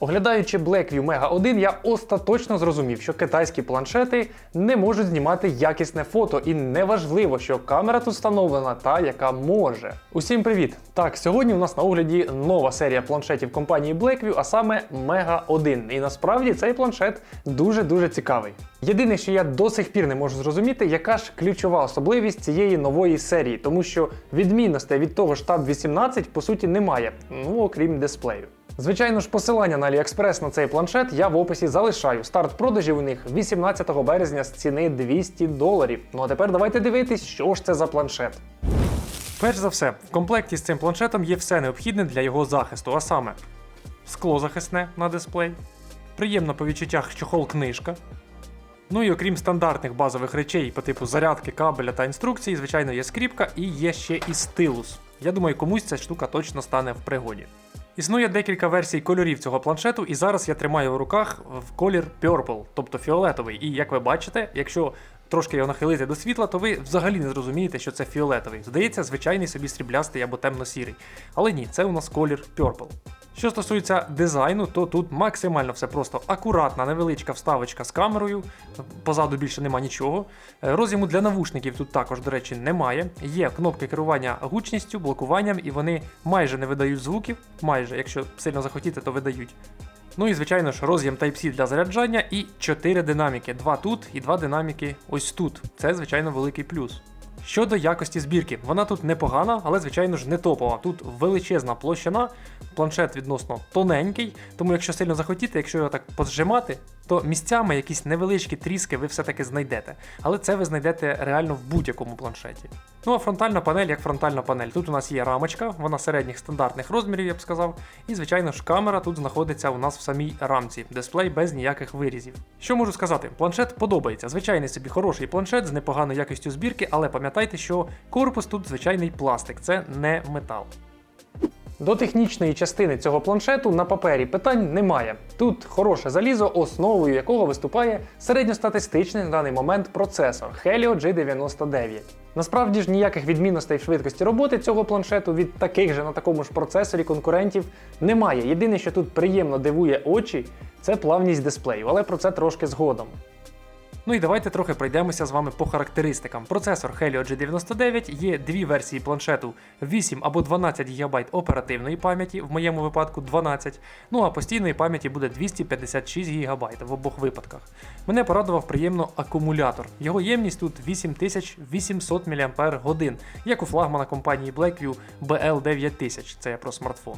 Оглядаючи Blackview Mega 1, я остаточно зрозумів, що китайські планшети не можуть знімати якісне фото, і неважливо, що камера тут встановлена та яка може. Усім привіт! Так, сьогодні у нас на огляді нова серія планшетів компанії Blackview, а саме Mega 1. І насправді цей планшет дуже-дуже цікавий. Єдине, що я до сих пір не можу зрозуміти, яка ж ключова особливість цієї нової серії, тому що відмінностей від того ж Tab 18 по суті немає, ну окрім дисплею. Звичайно ж, посилання на AliExpress на цей планшет я в описі залишаю. Старт продажів у них 18 березня з ціни 200 доларів. Ну а тепер давайте дивитись, що ж це за планшет. Перш за все, в комплекті з цим планшетом є все необхідне для його захисту, а саме скло захисне на дисплей, приємно по відчуттях чохол книжка. Ну і окрім стандартних базових речей по типу зарядки, кабеля та інструкцій, звичайно, є скріпка і є ще і стилус. Я думаю, комусь ця штука точно стане в пригоді. Існує декілька версій кольорів цього планшету, і зараз я тримаю в руках в колір Purple, тобто фіолетовий. І як ви бачите, якщо трошки його нахилити до світла, то ви взагалі не зрозумієте, що це фіолетовий. Здається, звичайний собі сріблястий або темно-сірий. Але ні, це у нас колір Purple. Що стосується дизайну, то тут максимально все просто акуратна, невеличка вставочка з камерою. Позаду більше нема нічого. Е, Роз'єму для навушників тут також, до речі, немає. Є кнопки керування гучністю, блокуванням, і вони майже не видають звуків. Майже, якщо сильно захотіти, то видають. Ну і звичайно ж, роз'єм Type-C для заряджання і 4 динаміки. Два тут і два динаміки ось тут. Це, звичайно, великий плюс. Щодо якості збірки, вона тут непогана, але звичайно ж не топова. Тут величезна площина, планшет відносно тоненький, тому якщо сильно захотіти, якщо його так позжимати, то місцями якісь невеличкі тріски ви все-таки знайдете. Але це ви знайдете реально в будь-якому планшеті. Ну а фронтальна панель як фронтальна панель. Тут у нас є рамочка, вона середніх стандартних розмірів, я б сказав. І звичайно ж камера тут знаходиться у нас в самій рамці, дисплей без ніяких вирізів. Що можу сказати? Планшет подобається. Звичайний собі хороший планшет з непоганою якістю збірки, але пам'ятайте, що корпус тут звичайний пластик, це не метал. До технічної частини цього планшету на папері питань немає. Тут хороше залізо, основою якого виступає середньостатистичний на даний момент процесор Helio G99. Насправді ж ніяких відмінностей в швидкості роботи цього планшету від таких же на такому ж процесорі конкурентів немає. Єдине, що тут приємно дивує очі, це плавність дисплею, але про це трошки згодом. Ну і давайте трохи пройдемося з вами по характеристикам. Процесор Helio G99 є дві версії планшету 8 або 12 ГБ оперативної пам'яті, в моєму випадку 12. Ну а постійної пам'яті буде 256 ГБ в обох випадках. Мене порадував приємно акумулятор. Його ємність тут 8800 мАч, як у флагмана компанії Blackview BL9000, це я про смартфон.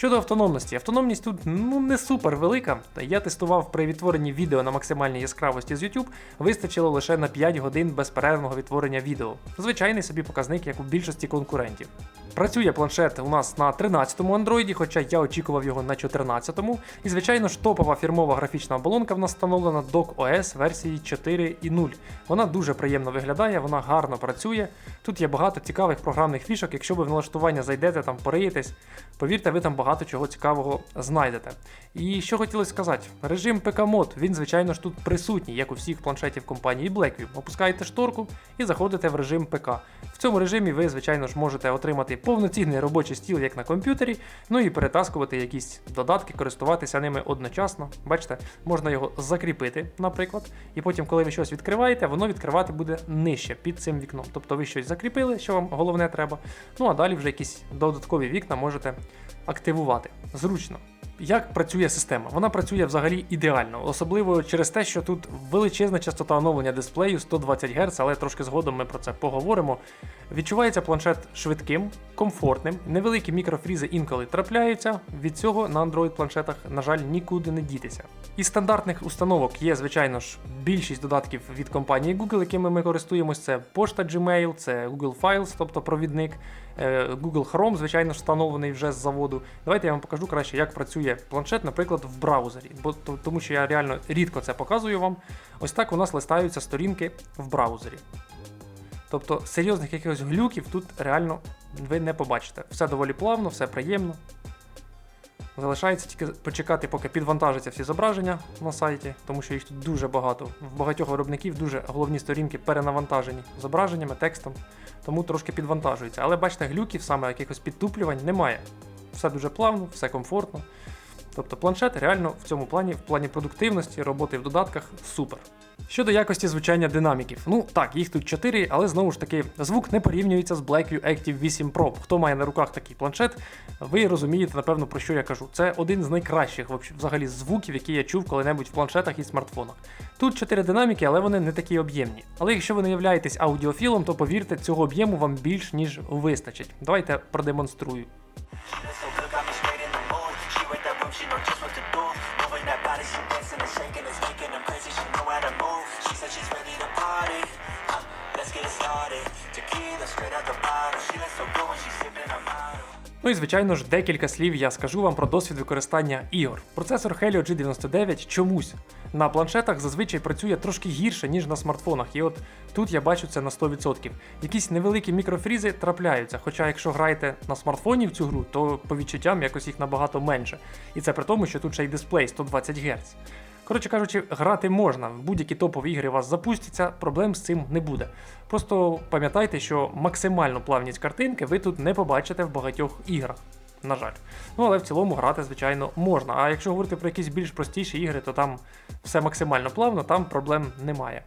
Щодо автономності, автономність тут ну не супер велика. Я тестував при відтворенні відео на максимальній яскравості з YouTube, вистачило лише на 5 годин безперервного відтворення відео. Звичайний собі показник, як у більшості конкурентів. Працює планшет у нас на 13-му Android, хоча я очікував його на 14-му. І звичайно ж топова фірмова графічна оболонка в нас встановлена Dock OS версії 4.0. Вона дуже приємно виглядає, вона гарно працює. Тут є багато цікавих програмних фішок. Якщо ви в налаштування зайдете там, пориєтесь, повірте, ви там багато чого цікавого знайдете. І що хотілося сказати, режим ПК мод він, звичайно ж, тут присутній, як у всіх планшетів компанії Blackview. Опускаєте шторку і заходите в режим ПК. В цьому режимі ви, звичайно ж, можете отримати повноцінний робочий стіл, як на комп'ютері, ну і перетаскувати якісь додатки, користуватися ними одночасно. Бачите, можна його закріпити, наприклад, і потім, коли ви щось відкриваєте, воно відкривати буде нижче під цим вікном. Тобто ви щось закріпили, що вам головне треба. Ну а далі вже якісь додаткові вікна можете активувати. Зручно. Як працює система? Вона працює взагалі ідеально, особливо через те, що тут величезна частота оновлення дисплею 120 Гц, але трошки згодом ми про це поговоримо. Відчувається планшет швидким, комфортним, невеликі мікрофрізи інколи трапляються. Від цього на Android планшетах, на жаль, нікуди не дітися. Із стандартних установок є, звичайно ж, більшість додатків від компанії Google, якими ми користуємось. Це пошта Gmail, це Google Files, тобто провідник. Е, Google Chrome, звичайно ж, встановлений вже з заводу. Давайте я вам покажу краще, як працює планшет, наприклад, в браузері. Бо то- тому що я реально рідко це показую вам. Ось так у нас листаються сторінки в браузері. Тобто серйозних якихось глюків тут реально ви не побачите. Все доволі плавно, все приємно. Залишається тільки почекати, поки підвантажаться всі зображення на сайті, тому що їх тут дуже багато. В багатьох виробників дуже головні сторінки перенавантажені зображеннями, текстом, тому трошки підвантажується. Але бачите, глюків, саме якихось підтуплювань немає. Все дуже плавно, все комфортно. Тобто планшет реально в цьому плані, в плані продуктивності, роботи в додатках супер. Щодо якості звучання динаміків, ну так, їх тут 4, але знову ж таки, звук не порівнюється з Blackview Active 8 Pro. Хто має на руках такий планшет, ви розумієте, напевно, про що я кажу. Це один з найкращих взагалі звуків, які я чув коли-небудь в планшетах і смартфонах. Тут 4 динаміки, але вони не такі об'ємні. Але якщо ви не являєтесь аудіофілом, то повірте, цього об'єму вам більш ніж вистачить. Давайте продемонструю. Ну і звичайно ж, декілька слів я скажу вам про досвід використання ігор. Процесор Helio G99 чомусь на планшетах зазвичай працює трошки гірше, ніж на смартфонах. І от тут я бачу це на 100%. Якісь невеликі мікрофрізи трапляються. Хоча, якщо граєте на смартфоні в цю гру, то по відчуттям якось їх набагато менше. І це при тому, що тут ще й дисплей 120 Гц. Коротше кажучи, грати можна, будь-які топові ігри вас запустяться, проблем з цим не буде. Просто пам'ятайте, що максимальну плавність картинки ви тут не побачите в багатьох іграх. На жаль. Ну але в цілому грати, звичайно, можна. А якщо говорити про якісь більш простіші ігри, то там все максимально плавно, там проблем немає.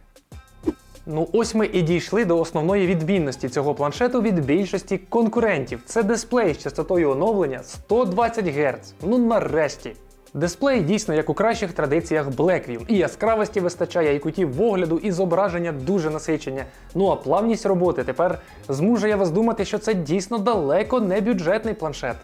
Ну, ось ми і дійшли до основної відмінності цього планшету від більшості конкурентів. Це дисплей з частотою оновлення 120 Гц. Ну нарешті. Дисплей дійсно як у кращих традиціях Blackview. І яскравості вистачає, і кутів огляду, і зображення дуже насичення. Ну а плавність роботи тепер змушує вас думати, що це дійсно далеко не бюджетний планшет.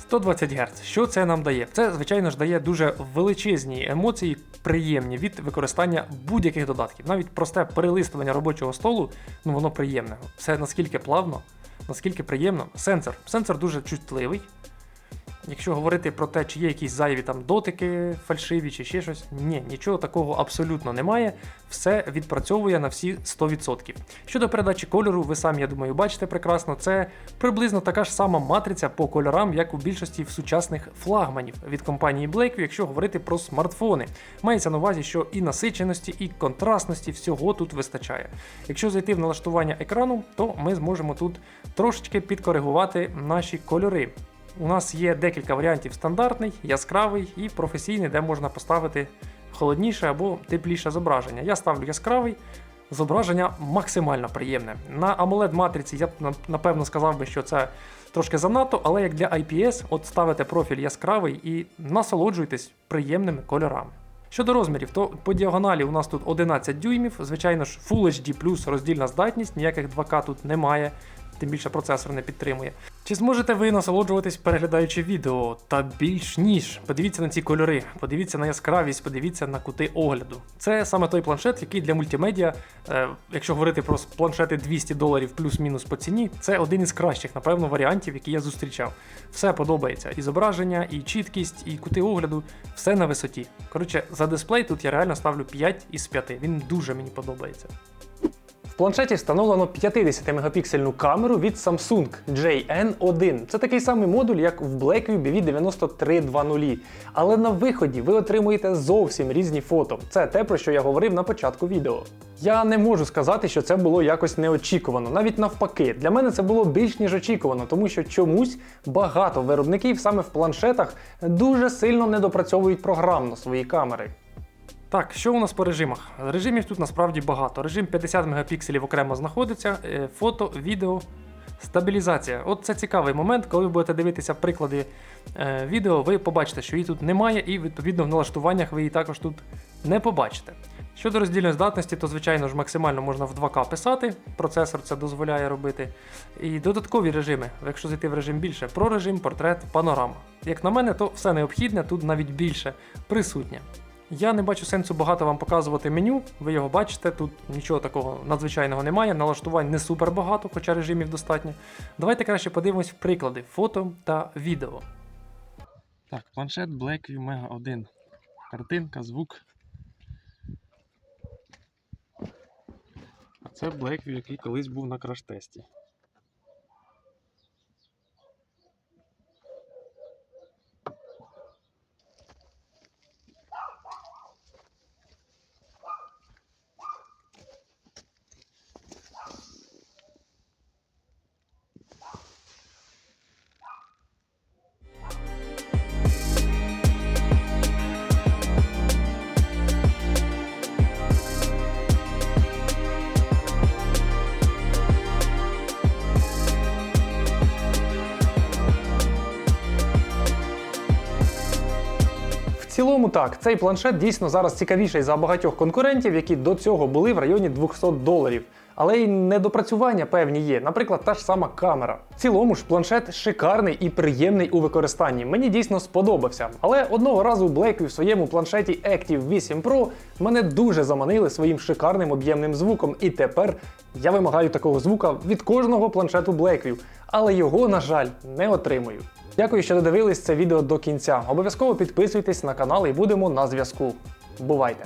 120 Гц. Що це нам дає? Це, звичайно ж, дає дуже величезні емоції, приємні від використання будь-яких додатків. Навіть просте перелистування робочого столу, ну воно приємне. Все наскільки плавно, наскільки приємно. Сенсор. Сенсор дуже чутливий. Якщо говорити про те, чи є якісь зайві там дотики фальшиві чи ще щось, ні, нічого такого абсолютно немає. Все відпрацьовує на всі 100%. Щодо передачі кольору, ви самі, я думаю, бачите прекрасно, це приблизно така ж сама матриця по кольорам, як у більшості в сучасних флагманів від компанії Blackview, якщо говорити про смартфони. Мається на увазі, що і насиченості, і контрастності всього тут вистачає. Якщо зайти в налаштування екрану, то ми зможемо тут трошечки підкоригувати наші кольори. У нас є декілька варіантів: стандартний, яскравий і професійний, де можна поставити холодніше або тепліше зображення. Я ставлю яскравий. Зображення максимально приємне. На AMOLED матриці я б напевно сказав би, що це трошки занадто, але як для IPS, от ставите профіль яскравий і насолоджуйтесь приємними кольорами. Щодо розмірів, то по діагоналі у нас тут 11 дюймів, звичайно ж, Full HD роздільна здатність, ніяких 2К тут немає, тим більше процесор не підтримує. Чи зможете ви насолоджуватись переглядаючи відео? Та більш ніж. Подивіться на ці кольори, подивіться на яскравість, подивіться на кути огляду. Це саме той планшет, який для мультимедіа, е, якщо говорити про планшети 200 доларів плюс-мінус по ціні, це один із кращих, напевно, варіантів, які я зустрічав. Все подобається. І зображення, і чіткість, і кути огляду, все на висоті. Коротше, за дисплей тут я реально ставлю 5 із 5. Він дуже мені подобається. Планшеті встановлено 50-мегапіксельну камеру від Samsung JN1. Це такий самий модуль, як в Blackview BV9320. Але на виході ви отримуєте зовсім різні фото. Це те, про що я говорив на початку відео. Я не можу сказати, що це було якось неочікувано. Навіть навпаки, для мене це було більш ніж очікувано, тому що чомусь багато виробників саме в планшетах дуже сильно недопрацьовують програмно свої камери. Так, що у нас по режимах? Режимів тут насправді багато. Режим 50 мегапікселів окремо знаходиться, е, фото, відео, стабілізація. От це цікавий момент, коли ви будете дивитися приклади е, відео, ви побачите, що її тут немає, і відповідно в налаштуваннях ви її також тут не побачите. Щодо роздільної здатності, то звичайно ж максимально можна в 2К писати, процесор це дозволяє робити. І додаткові режими, якщо зайти в режим більше, про режим, портрет, панорама. Як на мене, то все необхідне, тут навіть більше присутнє. Я не бачу сенсу багато вам показувати меню, ви його бачите, тут нічого такого надзвичайного немає, налаштувань не супер багато, хоча режимів достатньо. Давайте краще подивимось приклади фото та відео. Так, планшет Blackview Mega 1. Картинка, звук. А це Blackview, який колись був на краш-тесті. Цілому так, цей планшет дійсно зараз цікавіший за багатьох конкурентів, які до цього були в районі 200 доларів. Але й недопрацювання певні є, наприклад, та ж сама камера. В цілому ж планшет шикарний і приємний у використанні. Мені дійсно сподобався. Але одного разу Blackview в своєму планшеті Active 8 Pro мене дуже заманили своїм шикарним об'ємним звуком, і тепер я вимагаю такого звука від кожного планшету Blackview, але його, на жаль, не отримую. Дякую, що додивились це відео до кінця. Обов'язково підписуйтесь на канал і будемо на зв'язку. Бувайте!